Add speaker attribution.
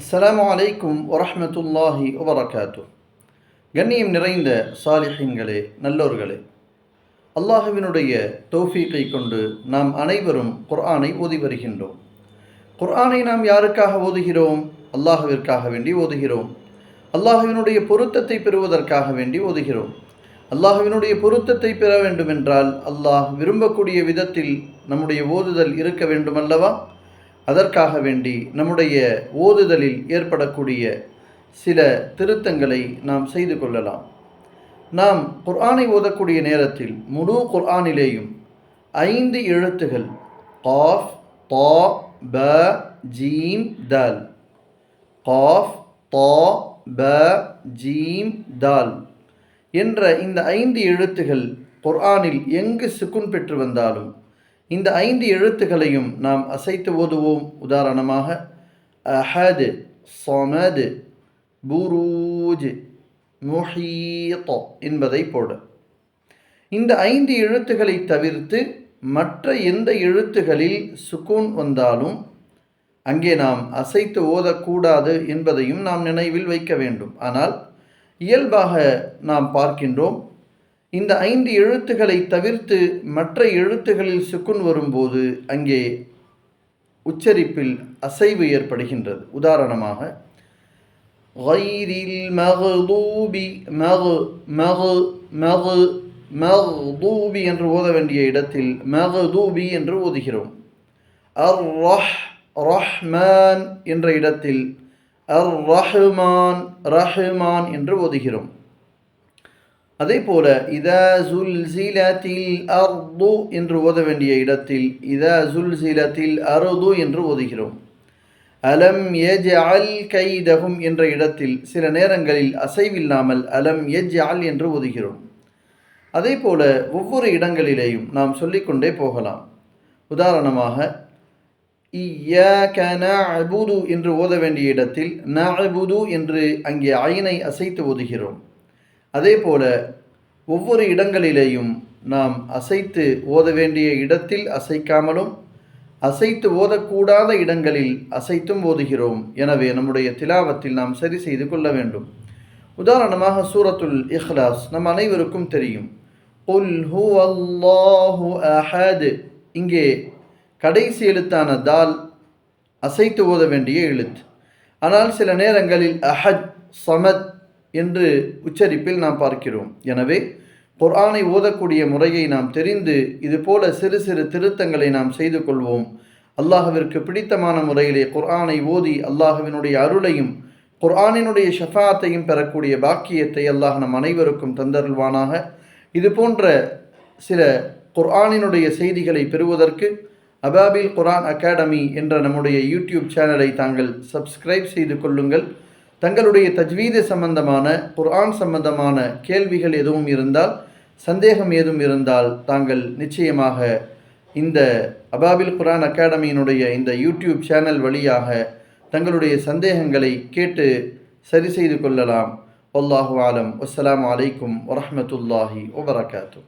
Speaker 1: அஸ்லாம் அலைக்கும் வரமத்துல்லாஹி வபரகாத்து கண்ணியம் நிறைந்த சாலிஹின்களே நல்லோர்களே அல்லாஹுவினுடைய தௌஃபீக்கை கொண்டு நாம் அனைவரும் குர்ஆனை ஓதி வருகின்றோம். குர்ஆனை நாம் யாருக்காக ஓதுகிறோம்? அல்லாஹுவிற்காக வேண்டி ஓதுகிறோம். அல்லாஹுவினுடைய பொருத்தத்தை பெறுவதற்காக வேண்டி ஓதுகிறோம். அல்லாஹுவினுடைய பொருத்தத்தை பெற வேண்டுமென்றால் அல்லாஹ் விரும்பக்கூடிய விதத்தில் நம்முடைய ஓதுதல் இருக்க வேண்டுமல்லவா? அதற்காக வேண்டி நம்முடைய ஓதுதலில் ஏற்படக்கூடிய சில திருத்தங்களை நாம் செய்து கொள்ளலாம். நாம் குர்ஆனை ஓதக்கூடிய நேரத்தில் முழு குர்ஆனிலேயும் ஐந்து எழுத்துகள் காஃப் தா ப ஜீம் தல். காஃப் தா ப ஜீம் தால் என்ற இந்த ஐந்து எழுத்துகள் குர்ஆனில் எங்கு சுக்குன் பெற்று வந்தாலும் இந்த ஐந்து எழுத்துக்களையும் நாம் அசைத்து ஓதுவோம். உதாரணமாக அஹது சொமது புரூஜ் முஹீத் என்பதை போடு. இந்த ஐந்து எழுத்துக்களை தவிர்த்து மற்ற எந்த எழுத்துகளில் சுக்கூன் வந்தாலும் அங்கே நாம் அசைத்து ஓதக்கூடாது என்பதையும் நாம் நினைவில் வைக்க வேண்டும். ஆனால் இயல்பாக நாம் பார்க்கின்றோம் இந்த ஐந்து எழுத்துக்களை தவிர்த்து மற்ற எழுத்துகளில் சுக்குன் வரும்போது அங்கே உச்சரிப்பில் அசைவு ஏற்படுகின்றது உதாரணமாக غير المغضوب மகு மகு மகு மக்தூபி என்று ஓத வேண்டிய இடத்தில் மகதூபி என்று ஓதுகிறோம் அர் ரஹ் ரஹ்மான் என்ற இடத்தில் அர் ரஹ்மான் ரஹ்மான் என்று ஓதுகிறோம் அதே போல இதா ஜுல்சிலத்தில் அர்து என்று ஓத வேண்டிய இடத்தில் இதா ஜுல்சிலத்தில் அருது என்று ஓதுகிறோம். அலம் எஜ் அல் கைதகும் என்ற இடத்தில் சில நேரங்களில் அசைவில்லாமல் அலம் எஜ் அல் என்று ஓதுகிறோம். அதே போல ஒவ்வொரு இடங்களிலேயும் நாம் சொல்லிக்கொண்டே போகலாம். உதாரணமாக அபுது என்று ஓத வேண்டிய இடத்தில் நபுது என்று அங்கே ஐனை அசைத்து ஓதுகிறோம். அதே போல ஒவ்வொரு இடங்களிலேயும் நாம் அசைத்து ஓத வேண்டிய இடத்தில் அசைக்காமலும் அசைத்து ஓதக்கூடாத இடங்களில் அசைத்தும் ஓதுகிறோம். எனவே நம்முடைய திலாவத்தில் நாம் சரி செய்து கொள்ள வேண்டும். உதாரணமாக சூரத்துல் இஹ்லாஸ் நம் அனைவருக்கும் தெரியும். உல் ஹூ அல்லாஹு அஹது. இங்கே கடைசி எழுத்தான தால் அசைத்து ஓத வேண்டிய எழுத்து. ஆனால் சில நேரங்களில் அஹத் சமத் என்று உச்சரிப்பில் நாம் பார்க்கிறோம். எனவே குர்ஆனை ஓதக்கூடிய முறையை நாம் தெரிந்து இதுபோல சிறு சிறு திருத்தங்களை நாம் செய்து கொள்வோம். அல்லாஹவிற்கு பிடித்தமான முறையிலே குர்ஆனை ஓதி அல்லாஹுவினுடைய அருளையும் குர்ஆனினுடைய ஷஃபாத்தையும் பெறக்கூடிய பாக்கியத்தை அல்லாஹ் நம் அனைவருக்கும் தந்தருள்வானாக. இது போன்ற சில குர்ஆனினுடைய செய்திகளை பெறுவதற்கு அபாபில் குர்ஆன் அகாடமி என்ற நம்முடைய யூடியூப் சேனலை தாங்கள் சப்ஸ்கிரைப் செய்து கொள்ளுங்கள். தங்களுடைய தஜ்வீது சம்பந்தமான குர்ஆன் சம்பந்தமான கேள்விகள் எதுவும் இருந்தால் சந்தேகம் ஏதும் இருந்தால் தாங்கள் நிச்சயமாக இந்த அபாபில் குரான் அகாடமியினுடைய இந்த யூடியூப் சேனல் வழியாக தங்களுடைய சந்தேகங்களை கேட்டு சரி செய்து கொள்ளலாம். அல்லாஹு ஆலம். அஸ்லாம் அலைக்கும் வரமத்துல்லாஹி வபரகாத்தூ